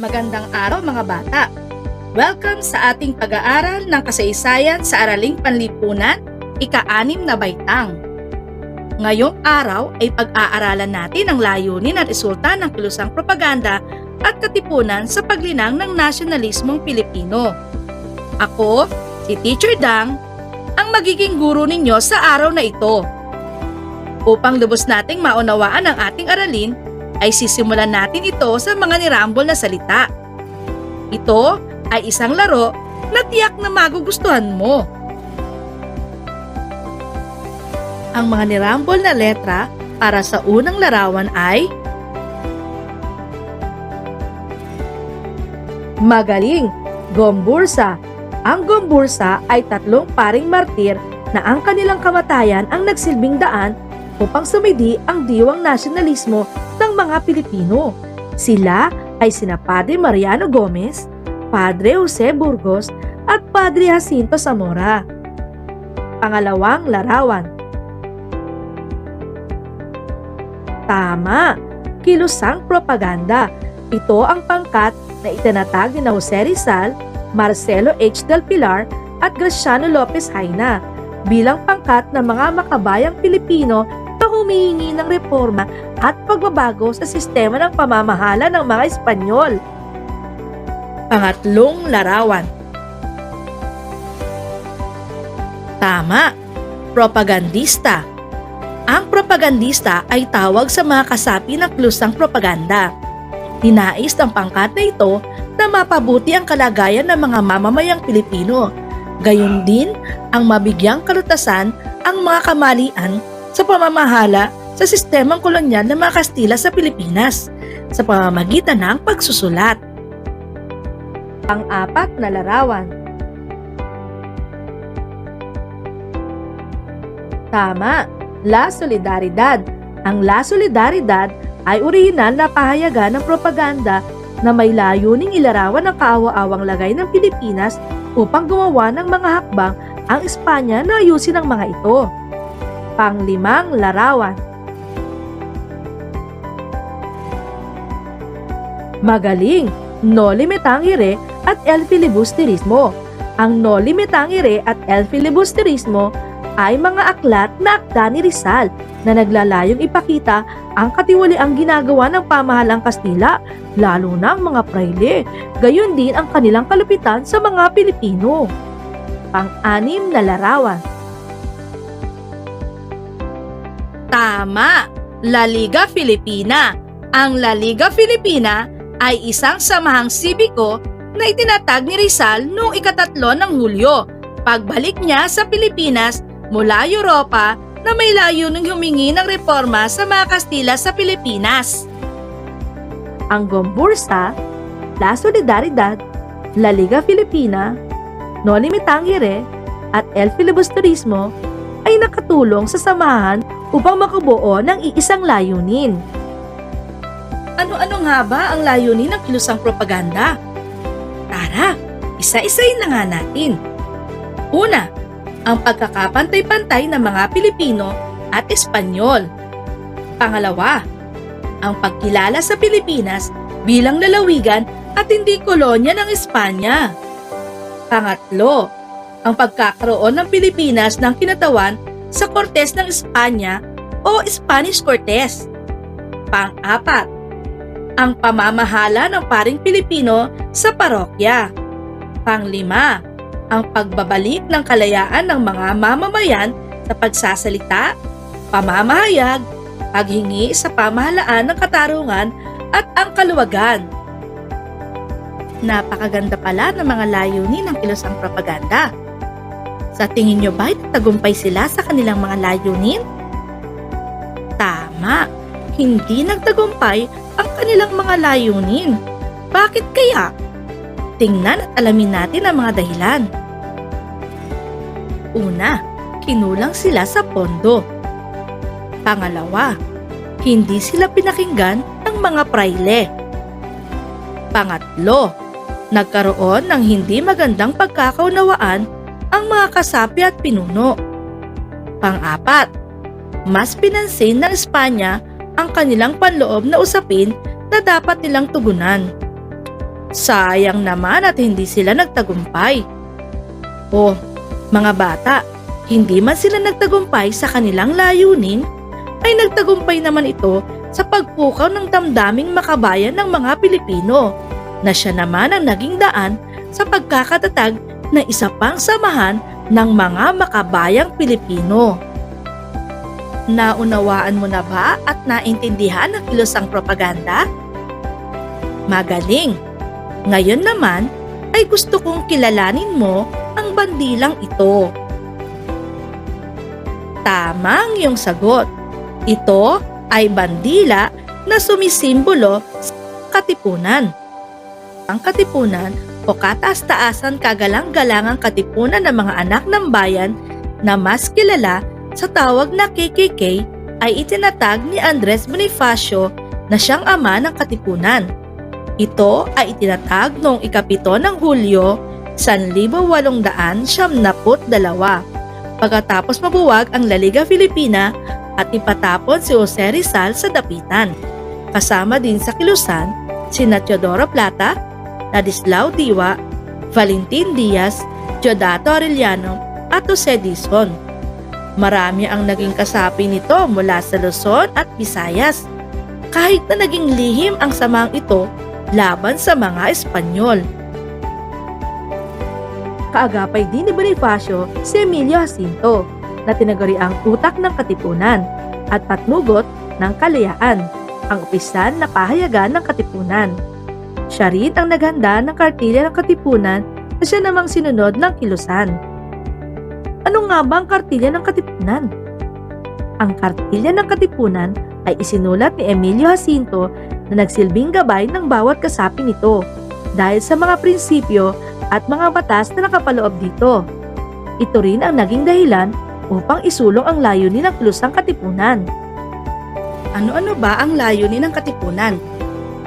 Magandang araw mga bata! Welcome sa ating pag-aaral ng kasaysayan sa Araling Panlipunan, ika-anim na baitang. Ngayong araw ay pag-aaralan natin ang layunin at resulta ng kilusang propaganda at katipunan sa paglinang ng nasyonalismong Pilipino. Ako, si Teacher Dang, ang magiging guro ninyo sa araw na ito. Upang lubos nating maunawaan ang ating aralin, ay sisimulan natin ito sa mga nirambol na salita. Ito ay isang laro na tiyak na magugustuhan mo. Ang mga nirambol na letra para sa unang larawan ay Magaling, Gombursa. Ang Gombursa ay tatlong paring martir na ang kanilang kamatayan ang nagsilbing daan upang sumidi ang diwang nasyonalismo ng mga Pilipino. Sila ay sina Padre Mariano Gomez, Padre Jose Burgos at Padre Jacinto Zamora. Pangalawang larawan. Tama, kilusang propaganda. Ito ang pangkat na itinatag ni Jose Rizal, Marcelo H. Del Pilar at Graciano Lopez Haina bilang pangkat ng mga makabayang Pilipino humihingi ng reforma at pagbabago sa sistema ng pamamahala ng mga Espanyol. Pangatlong larawan. Tama, propagandista. Ang propagandista ay tawag sa mga kasapi ng klusang propaganda. Ninais ng pangkat na ito na mapabuti ang kalagayan ng mga mamamayang Pilipino. Gayon din ang mabigyang kalutasan ang mga kamalian sa pamamahala sa sistemang kolonyal ng mga Kastila sa Pilipinas sa pamamagitan ng pagsusulat. Pang-apat na larawan. Tama, La Solidaridad. Ang La Solidaridad ay orihinal na pahayagan ng propaganda na may layuning ilarawan ang kaawa-awang lagay ng Pilipinas upang gumawa ng mga hakbang ang Espanya na ayusin ang mga ito. Panglimang larawan. Magaling, no limitangire at el filibusterismo. Ang no limitangire at el filibusterismo ay mga aklat na akda ni Rizal na naglalayong ipakita ang katiwaliang ginagawa ng pamahalang Kastila, lalo na ang mga praile, gayon din ang kanilang kalupitan sa mga Pilipino. Pang-anim na larawan. Tama! La Liga Filipina. Ang La Liga Filipina ay isang samahang sibiko na itinatag ni Rizal noong ikatatlo ng Hulyo. Pagbalik niya sa Pilipinas mula Europa na may layuning humingi ng reforma sa mga Kastila sa Pilipinas. Ang Gombursa, La Solidaridad, La Liga Filipina, No Limitangire at El Filibusterismo ay nakatulong sa samahan upang makabuo ng iisang layunin. Ano-ano nga ba ang layunin ng kilusang propaganda? Tara, isa-isayin na nga natin. Una, ang pagkakapantay-pantay ng mga Pilipino at Espanyol. Pangalawa, ang pagkilala sa Pilipinas bilang lalawigan at hindi kolonya ng Espanya. Pangatlo, ang pagkakaroon ng Pilipinas ng kinatawan sa Cortes ng Espanya o Spanish Cortes. Pang-apat, ang pamamahala ng paring Pilipino sa parokya. Panglima, ang pagbabalik ng kalayaan ng mga mamamayan sa pagsasalita, pamamahayag, paghingi sa pamahalaan ng katarungan at ang kaluwagan. Napakaganda pala ng mga layunin ng kilosang propaganda. Sa tingin nyo ba'y tagumpay sila sa kanilang mga layunin? Tama, hindi nagtagumpay ang kanilang mga layunin. Bakit kaya? Tingnan at alamin natin ang mga dahilan. Una, kinulang sila sa pondo. Pangalawa, hindi sila pinakinggan ng mga praile. Pangatlo, nagkaroon ng hindi magandang pagkakaunawaan ang mga kasapi at pinuno. Pang-apat, mas pinansin ng Espanya ang kanilang panloob na usapin na dapat nilang tugunan. Sayang naman at hindi sila nagtagumpay. Oh, mga bata, hindi man sila nagtagumpay sa kanilang layunin, ay nagtagumpay naman ito sa pagpukaw ng damdaming makabayan ng mga Pilipino na siya naman ang naging daan sa pagkakatatag na isa pang samahan ng mga makabayang Pilipino. Naunawaan mo na ba at naintindihan ang kilosang propaganda? Magaling! Ngayon naman ay gusto kong kilalanin mo ang bandilang ito. Tama ang iyong sagot. Ito ay bandila na sumisimbolo sa katipunan. Ang katipunan o kataas-taasan kagalang-galangang katipunan ng mga anak ng bayan na mas kilala sa tawag na KKK ay itinatag ni Andres Bonifacio na siyang ama ng katipunan. Ito ay itinatag noong ikapito ng Hulyo 1872 pagkatapos mabuwag ang La Liga Filipina at ipatapon si Jose Rizal sa dapitan. Kasama din sa kilusan sina Teodoro Plata, Ladislao Diwa, Valentin Diaz, Diodato Arellano at Jose Dizon. Marami ang naging kasapi nito mula sa Luzon at Visayas. Kahit na naging lihim ang samang ito laban sa mga Espanyol. Kaagapay din ni Bonifacio si Emilio Jacinto na tinaguri ang utak ng katipunan at patnugot ng kalayaan, ang opisyal na pahayagan ng katipunan. Siya rin ang naghanda ng kartilya ng katipunan na siya namang sinunod ng kilusan. Ano nga ba ang kartilya ng katipunan? Ang kartilya ng katipunan ay isinulat ni Emilio Jacinto na nagsilbing gabay ng bawat kasapi nito dahil sa mga prinsipyo at mga batas na nakapaloob dito. Ito rin ang naging dahilan upang isulong ang layunin ng kilusang katipunan. Ano-ano ba ang layunin ng katipunan?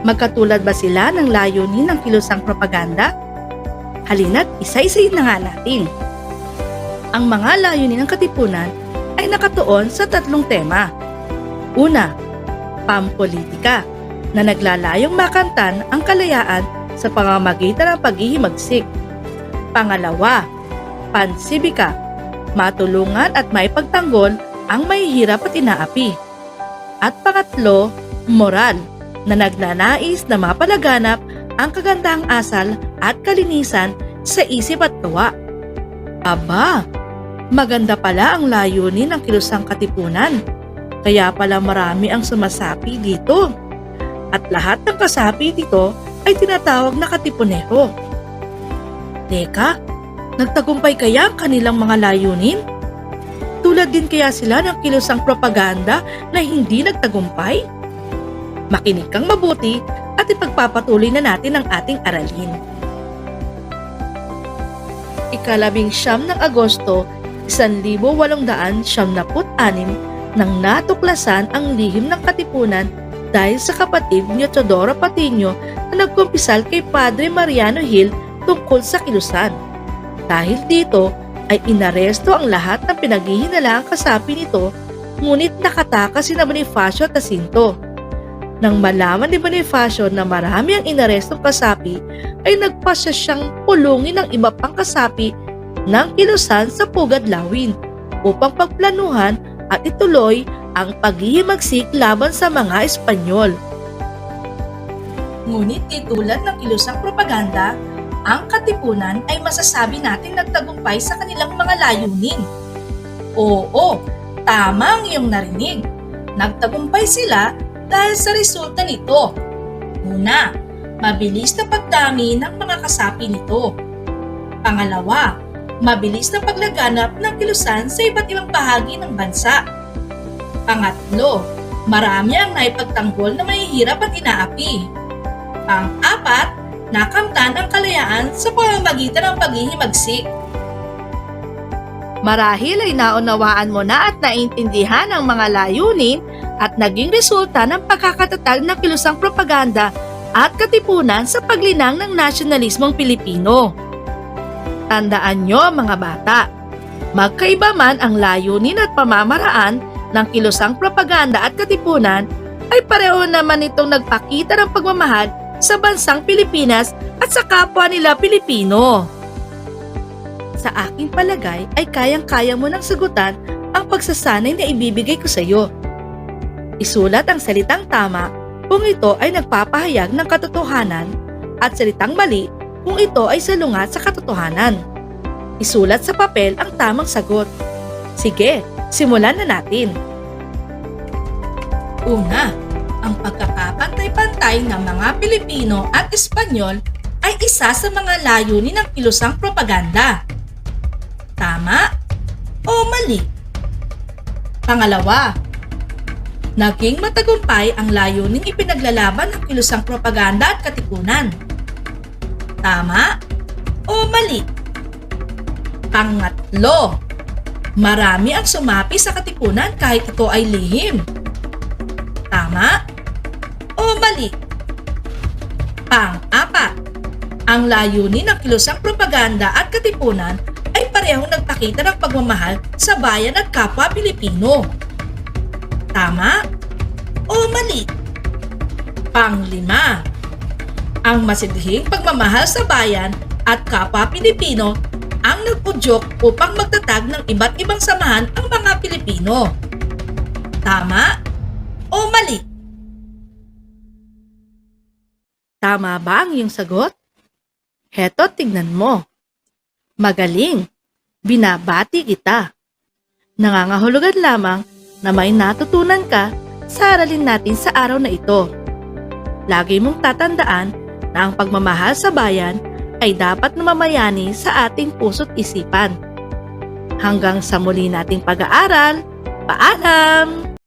Magkatulad ba sila ng layunin ng kilusang propaganda? Halina't isa-isayin na nga natin. Ang mga layunin ng katipunan ay nakatuon sa tatlong tema. Una, pampolitika na naglalayong makantan ang kalayaan sa pamamagitan ng paghihimagsik. Pangalawa, pansibika, matulungan at maipagtanggol ang mahihirap at inaapi. At pangatlo, moral, na nagnanais na mapalaganap ang kagandahang asal at kalinisan sa isip at gawa. Aba, maganda pala ang layunin ng kilusang katipunan. Kaya pala marami ang sumasapi dito. At lahat ng kasapi dito ay tinatawag na katipunero. Teka, nagtagumpay kaya ang kanilang mga layunin? Tulad din kaya sila ng kilusang propaganda na hindi nagtagumpay? Makinig kang mabuti at ipagpapatuloy na natin ang ating aralin. Ikalabing siyam ng Agosto, 1876 nang natuklasan ang lihim ng katipunan dahil sa kapatid ni Teodoro Patiño na nagkumpisal kay Padre Mariano Hill tungkol sa kilusan. Dahil dito ay inaresto ang lahat ng pinaghihinalaang kasapi nito ngunit nakatakas si Bonifacio at Jacinto. Nang malaman ni Bonifacio na marami ang inarestong kasapi ay nagpasya siyang pulungin ng iba pang kasapi ng kilusan sa Pugad Lawin upang pagplanuhan at ituloy ang paghihimagsik laban sa mga Espanyol. Ngunit tulad ng kilusang propaganda, ang katipunan ay masasabi natin nagtagumpay sa kanilang mga layunin. Oo, tama ang iyong narinig. Nagtagumpay sila dahil sa resulta nito. Una, mabilis na pagdami ng mga kasapi nito. Pangalawa, mabilis na paglaganap ng kilusan sa iba't ibang bahagi ng bansa. Pangatlo, marami ang naipagtanggol na mahihirap at inaapi. Pang-apat, nakamtan ang kalayaan sa pamamagitan ng paghihimagsik. Marahil ay naunawaan mo na at naintindihan ang mga layunin at naging resulta ng pagkakatatag ng kilusang propaganda at katipunan sa paglinang ng nasyonalismong Pilipino. Tandaan nyo mga bata, magkaiba man ang layunin at pamamaraan ng kilusang propaganda at katipunan ay pareho naman itong nagpakita ng pagmamahal sa bansang Pilipinas at sa kapwa nila Pilipino. Sa aking palagay ay kayang-kaya mo nang sagutan ang pagsasanay na ibibigay ko sa iyo. Isulat ang salitang tama kung ito ay nagpapahayag ng katotohanan at salitang mali kung ito ay salungat sa katotohanan. Isulat sa papel ang tamang sagot. Sige, simulan na natin. Una, ang pagkakapantay-pantay ng mga Pilipino at Espanyol ay isa sa mga layunin ng kilusang propaganda. Tama o mali? Pangalawa, naging matagumpay ang layuning ipinaglalaban ng kilusang propaganda at katipunan. Tama o mali? Pangatlo, marami ang sumapi sa katipunan kahit ito ay lihim. Tama o mali? Pang-apat, ang layunin ng kilusang propaganda at katipunan ay parehong nagpakita ng pagmamahal sa bayan at kapwa Pilipino. Tama o mali? Panglima, ang masidhing pagmamahal sa bayan at kapwa Pilipino ang nagpudyok upang magtatag ng iba't ibang samahan ang mga Pilipino. Tama o mali? Tama ba ang iyong sagot? Heto, tignan mo. Magaling. Binabati kita. Nangangahulugan lamang na may natutunan ka sa aralin natin sa araw na ito. Lagi mong tatandaan na ang pagmamahal sa bayan ay dapat namamayani sa ating puso't isipan. Hanggang sa muli nating pag-aaral, paalam!